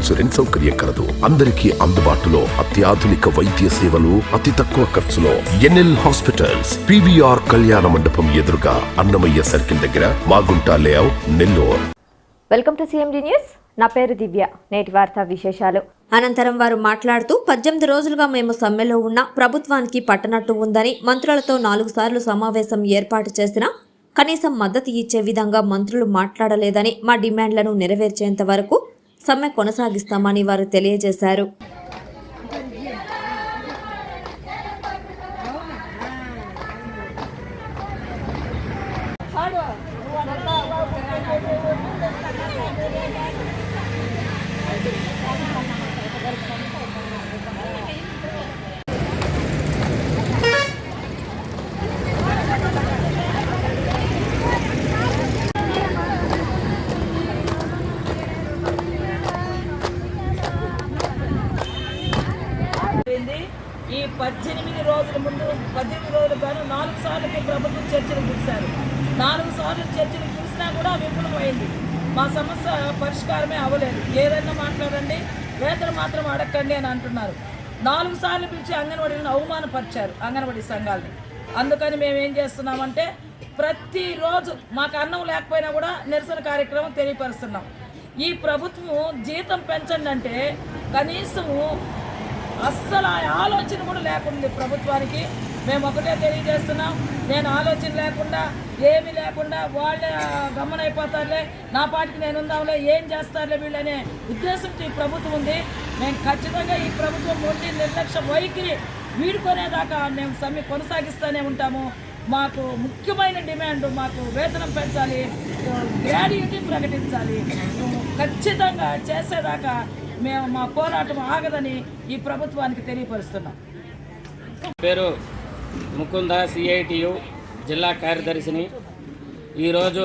Insurance సౌకర్యం కలదు. అందరికీ అందుబాటులో అత్యాధునిక వైద్య సేవలు అతి తక్కువ ఖర్చులో. ఎన్ఎల్ హాస్పిటల్స్ పివిఆర్ కళ్యాణ మండపం ఎదురుగా అన్నమయ్య సర్కిల్ దగ్గర Magunta layout Nellore. Welcome to CMD news. నా పేరు దివ్య. నేటి వార్తా విశేషాలు. అనంతరం వారు మాట్లాడుతూ పద్దెనిమిది రోజులుగా మేము సమ్మెలో ఉన్న ప్రభుత్వానికి పట్టనట్టు ఉందని మంత్రులతో నాలుగు సార్లు సమావేశం ఏర్పాటు చేసినా కనీసం మద్దతు ఇచ్చే విధంగా మంత్రులు మాట్లాడలేదని మా డిమాండ్లను నెరవేర్చేంత వరకు సమ్మె కొనసాగిస్తామని వారు తెలియజేశారు. పద్దెనిమిది రోజుల ముందు పద్దెనిమిది రోజులు గాను నాలుగు సార్లకి ప్రభుత్వం చర్చలు పిలిచారు నాలుగు సార్లు చర్చలు పిలిచినా కూడా విఫలమైంది. మా సమస్య పరిష్కారమే అవ్వలేదు. ఏదైనా మాట్లాడండి వేతలు మాత్రం అడగండి అని అంటున్నారు. నాలుగు సార్లు పిలిచి అంగన్వాడీలను అవమానపరిచారు అంగన్వాడీ సంఘాలని అందుకని మేము ఏం చేస్తున్నామంటే ప్రతిరోజు మాకు అన్నం లేకపోయినా కూడా నిరసన కార్యక్రమం తెలియపరుస్తున్నాం. ఈ ప్రభుత్వం జీతం పెంచండి అంటే కనీసము అస్సలు ఆ ఆలోచన కూడా లేకుండా ప్రభుత్వానికి. మేము ఒకటే తెలియజేస్తున్నాం నేను ఆలోచన లేకుండా ఏమీ లేకుండా వాళ్ళే గమనైపోతారులే నా పాటికి నేను ఉందాంలే ఏం చేస్తారులే వీళ్ళనే ఉద్దేశంతో ఈ ప్రభుత్వం ఉంది. మేము ఖచ్చితంగా ఈ ప్రభుత్వం మొండి నిర్లక్ష్య వైఖరి వీడుకునేదాకా మేము సమ్మె కొనసాగిస్తూనే ఉంటాము. మాకు ముఖ్యమైన డిమాండ్ మాకు వేతనం పెంచాలి గ్రాడ్యుటీ ప్రకటించాలి. ఖచ్చితంగా చేసేదాకా మేము మా పోరాటం ఆగదని ఈ ప్రభుత్వానికి తెలియపరుస్తున్నాం. పేరు ముకుంద సిఐటియు జిల్లా కార్యదర్శిని. ఈరోజు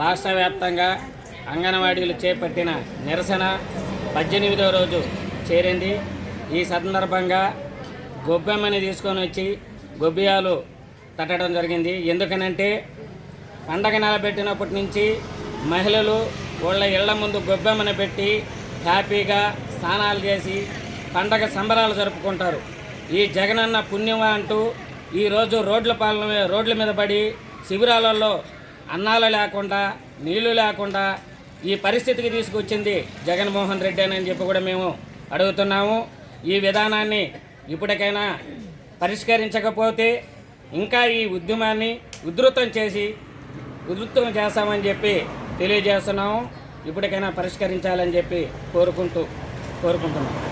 రాష్ట్ర వ్యాప్తంగా అంగన్వాడీలు చేపట్టిన నిరసన పద్దెనిమిదవ రోజు చేరింది. ఈ సందర్భంగా గొబ్బెమ్మని తీసుకొని వచ్చి గొబ్బియాలు తట్టడం జరిగింది. ఎందుకనంటే పండగ నెల పెట్టినప్పటి నుంచి మహిళలు వాళ్ళ ఇళ్ళ ముందు గొబ్బెమ్మని పెట్టి హ్యాపీగా స్నానాలు చేసి పండగ సంబరాలు జరుపుకుంటారు. ఈ జగనన్న పుణ్యమా అంటూ ఈరోజు రోడ్ల పాలన రోడ్ల మీద పడి శిబిరాలలో అన్నాలు లేకుండా నీళ్ళు లేకుండా ఈ పరిస్థితికి తీసుకొచ్చింది జగన్మోహన్ రెడ్డి అని చెప్పి కూడా మేము అడుగుతున్నాము. ఈ విధానాన్ని ఇప్పటికైనా పరిష్కరించకపోతే ఇంకా ఈ ఉద్యమాన్ని ఉధృతం చేసి ఉధృతం చేస్తామని చెప్పి తెలియజేస్తున్నాము. ఇప్పటికైనా పరిష్కరించాలని చెప్పి కోరుకుంటూ కోరుకుంటున్నాం.